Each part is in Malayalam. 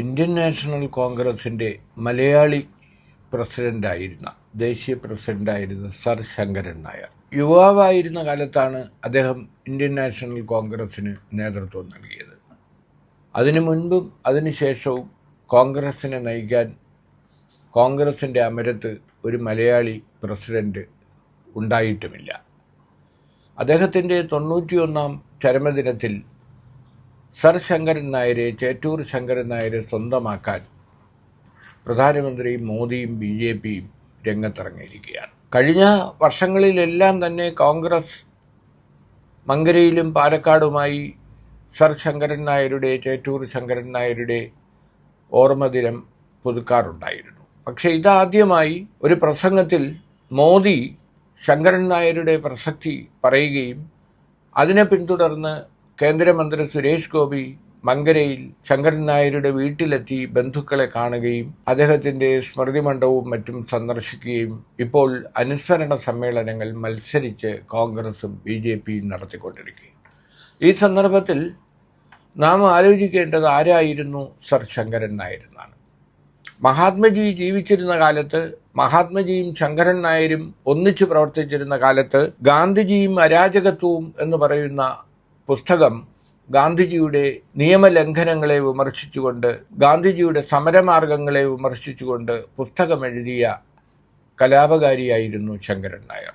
ഇന്ത്യൻ നാഷണൽ കോൺഗ്രസിന്റെ മലയാളി പ്രസിഡന്റായിരുന്ന ദേശീയ പ്രസിഡന്റായിരുന്ന സർ ശങ്കരൻ നായർ. യുവാവായിരുന്ന കാലത്താണ് അദ്ദേഹം ഇന്ത്യൻ നാഷണൽ കോൺഗ്രസിന് നേതൃത്വം നൽകിയത്. അതിനു മുൻപും അതിനുശേഷവും കോൺഗ്രസ്സിനെ നയിക്കാൻ കോൺഗ്രസിന്റെ അമരത്ത് ഒരു മലയാളി പ്രസിഡന്റ് ഉണ്ടായിട്ടുമില്ല. അദ്ദേഹത്തിന്റെ തൊണ്ണൂറ്റിയൊന്നാം ചരമദിനത്തിൽ സർ ശങ്കരൻ നായരെ ചേറ്റൂർ ശങ്കരൻ നായരെ സ്വന്തമാക്കാൻ പ്രധാനമന്ത്രി മോദിയും ബി ജെ പിയും രംഗത്തിറങ്ങിയിരിക്കുകയാണ്. കഴിഞ്ഞ വർഷങ്ങളിലെല്ലാം തന്നെ കോൺഗ്രസ് മങ്കരയിലും പാലക്കാടുമായി സർ ശങ്കരൻ നായരുടെ ചേറ്റൂർ ശങ്കരൻ നായരുടെ ഓർമ്മദിനം പുതുക്കാറുണ്ടായിരുന്നു. പക്ഷേ ഇതാദ്യമായി ഒരു പ്രസംഗത്തിൽ മോദി ശങ്കരൻ നായരുടെ പ്രസക്തി പറയുകയും അതിനെ പിന്തുടർന്ന് കേന്ദ്രമന്ത്രി സുരേഷ് ഗോപി മങ്കരയിൽ ശങ്കരൻ നായരുടെ വീട്ടിലെത്തി ബന്ധുക്കളെ കാണുകയും അദ്ദേഹത്തിന്റെ സ്മൃതി മണ്ഡപവും മറ്റും സന്ദർശിക്കുകയും ഇപ്പോൾ അനുസ്മരണ സമ്മേളനങ്ങൾ മത്സരിച്ച് കോൺഗ്രസും ബി ജെ പിയും നടത്തിക്കൊണ്ടിരിക്കുകയും. ഈ സന്ദർഭത്തിൽ നാം ആലോചിക്കേണ്ടത് ആരായിരുന്നു സർ ശങ്കരൻ നായർ എന്നാണ് മഹാത്മജി ജീവിച്ചിരുന്ന കാലത്ത് മഹാത്മജിയും ശങ്കരൻ നായരും ഒന്നിച്ചു പ്രവർത്തിച്ചിരുന്ന കാലത്ത് ഗാന്ധിജിയും അരാജകത്വവും എന്ന് പറയുന്ന പുസ്തകം ഗാന്ധിജിയുടെ നിയമലംഘനങ്ങളെ വിമർശിച്ചുകൊണ്ട് ഗാന്ധിജിയുടെ സമരമാർഗങ്ങളെ വിമർശിച്ചുകൊണ്ട് പുസ്തകം എഴുതിയ കലാപകാരിയായിരുന്നു ശങ്കരൻ നായർ.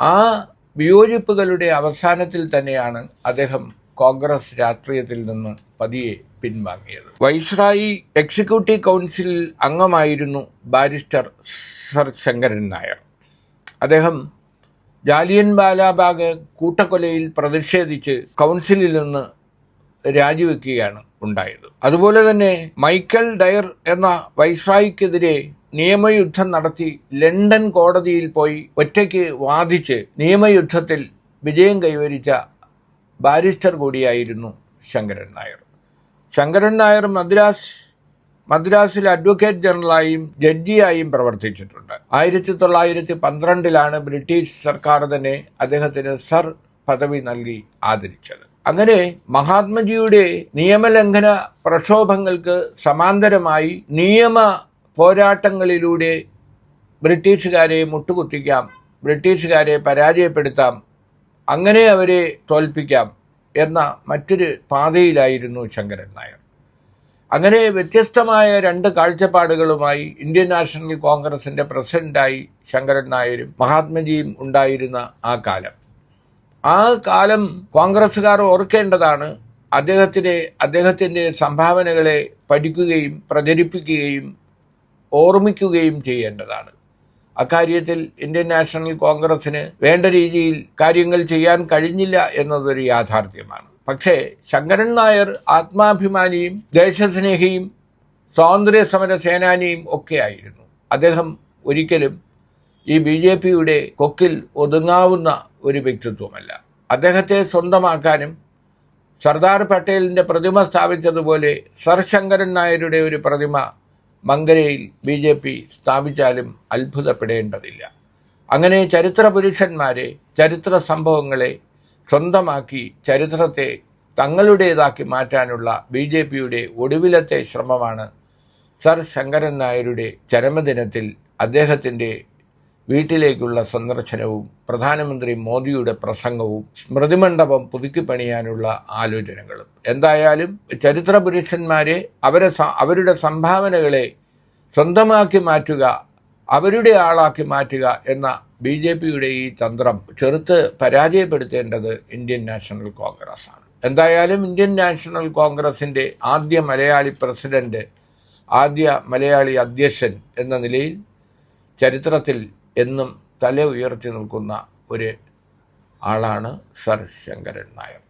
ആ വിയോജിപ്പുകളുടെ അവസാനത്തിൽ തന്നെയാണ് അദ്ദേഹം കോൺഗ്രസ് രാഷ്ട്രീയത്തിൽ നിന്ന് പതിയെ പിൻവാങ്ങിയത്. വൈസ്രായി എക്സിക്യൂട്ടീവ് കൗൺസിലിൽ അംഗമായിരുന്നു ബാരിസ്റ്റർ സർ ശങ്കരൻ നായർ. അദ്ദേഹം ജാലിയൻ ബാലാബാഗ് കൂട്ടക്കൊലയിൽ പ്രതിഷേധിച്ച് കൗൺസിലിൽ നിന്ന് രാജിവെക്കുകയാണ് ഉണ്ടായത്. അതുപോലെ തന്നെ മൈക്കൽ ഡയർ എന്ന വൈസ്രായിക്കെതിരെ നിയമയുദ്ധം നടത്തി ലണ്ടൻ കോടതിയിൽ പോയി ഒറ്റയ്ക്ക് വാദിച്ച് നിയമയുദ്ധത്തിൽ വിജയം കൈവരിച്ച ബാരിസ്റ്റർ കൂടിയായിരുന്നു ശങ്കരൻ നായർ. ശങ്കരൻ നായർ മദ്രാസ് മദ്രാസിൽ അഡ്വക്കേറ്റ് ജനറലായും ജഡ്ജിയായും പ്രവർത്തിച്ചിട്ടുണ്ട്. ആയിരത്തി തൊള്ളായിരത്തി പന്ത്രണ്ടിലാണ് ബ്രിട്ടീഷ് സർക്കാർ തന്നെ അദ്ദേഹത്തിന് സർ പദവി നൽകി ആദരിച്ചത്. അങ്ങനെ മഹാത്മജിയുടെ നിയമലംഘന പ്രക്ഷോഭങ്ങൾക്ക് സമാന്തരമായി നിയമ പോരാട്ടങ്ങളിലൂടെ ബ്രിട്ടീഷുകാരെ മുട്ടുകുത്തിക്കാം ബ്രിട്ടീഷുകാരെ പരാജയപ്പെടുത്താം അങ്ങനെ അവരെ തോൽപ്പിക്കാം എന്ന മറ്റൊരു പാതയിലായിരുന്നു ശങ്കരൻ നായർ. അങ്ങനെ വ്യത്യസ്തമായ രണ്ട് കാഴ്ചപ്പാടുകളുമായി ഇന്ത്യൻ നാഷണൽ കോൺഗ്രസിന്റെ പ്രസിഡന്റായി ശങ്കരൻ നായരും മഹാത്മജിയും ഉണ്ടായിരുന്ന ആ കാലം. ആ കാലം കോൺഗ്രസ്സുകാർ ഓർക്കേണ്ടതാണ് അദ്ദേഹത്തിന്റെ അദ്ദേഹത്തിന്റെ സംഭാവനകളെ പഠിക്കുകയും പ്രചരിപ്പിക്കുകയും ഓർമ്മിക്കുകയും ചെയ്യേണ്ടതാണ്. അക്കാര്യത്തിൽ ഇന്ത്യൻ നാഷണൽ കോൺഗ്രസ്സിന് വേണ്ട രീതിയിൽ കാര്യങ്ങൾ ചെയ്യാൻ കഴിഞ്ഞില്ല എന്നതൊരു യാഥാർത്ഥ്യമാണ്. പക്ഷേ ശങ്കരൻ നായർ ആത്മാഭിമാനിയും ദേശസ്നേഹിയും സ്വാതന്ത്ര്യ സമര സേനാനിയും ഒക്കെയായിരുന്നു അദ്ദേഹം ഒരിക്കലും ഈ ബി ജെ പിയുടെ കൊക്കിൽ ഒതുങ്ങാവുന്ന ഒരു വ്യക്തിത്വമല്ല. അദ്ദേഹത്തെ സ്വന്തമാക്കാനും സർദാർ പട്ടേലിന്റെ പ്രതിമ സ്ഥാപിച്ചതുപോലെ സർ ശങ്കരൻ നായരുടെ ഒരു പ്രതിമ മങ്കരയിൽ ബി ജെ പി സ്ഥാപിച്ചാലും അത്ഭുതപ്പെടേണ്ടതില്ല. അങ്ങനെ ചരിത്ര പുരുഷന്മാരെ ചരിത്ര സംഭവങ്ങളെ സ്വന്തമാക്കി ചരിത്രത്തെ തങ്ങളുടേതാക്കി മാറ്റാനുള്ള ബി ജെ പിയുടെ ഒടുവിലത്തെ ശ്രമമാണ് സർ ശങ്കരൻ നായരുടെ ചരമദിനത്തിൽ അദ്ദേഹത്തിന്റെ വീട്ടിലേക്കുള്ള സന്ദർശനവും പ്രധാനമന്ത്രി മോദിയുടെ പ്രസംഗവും സ്മൃതിമണ്ഡപം പുതുക്കിപ്പണിയാനുള്ള ആലോചനകളും. എന്തായാലും ചരിത്ര പുരുഷന്മാരെ അവരെ അവരുടെ സംഭാവനകളെ സ്വന്തമാക്കി മാറ്റുക അവരുടെ ആളാക്കി മാറ്റുക എന്ന ബി ജെ പിയുടെ ഈ തന്ത്രം ചെറുത്ത് പരാജയപ്പെടുത്തേണ്ടത് ഇന്ത്യൻ നാഷണൽ കോൺഗ്രസ് ആണ്. എന്തായാലും ഇന്ത്യൻ നാഷണൽ കോൺഗ്രസിന്റെ ആദ്യ മലയാളി പ്രസിഡന്റ് ആദ്യ മലയാളി അധ്യക്ഷൻ എന്ന നിലയിൽ ചരിത്രത്തിൽ എന്നും തല ഉയർത്തി നിൽക്കുന്ന ഒരു ആളാണ് സർ ശങ്കരൻ നായർ.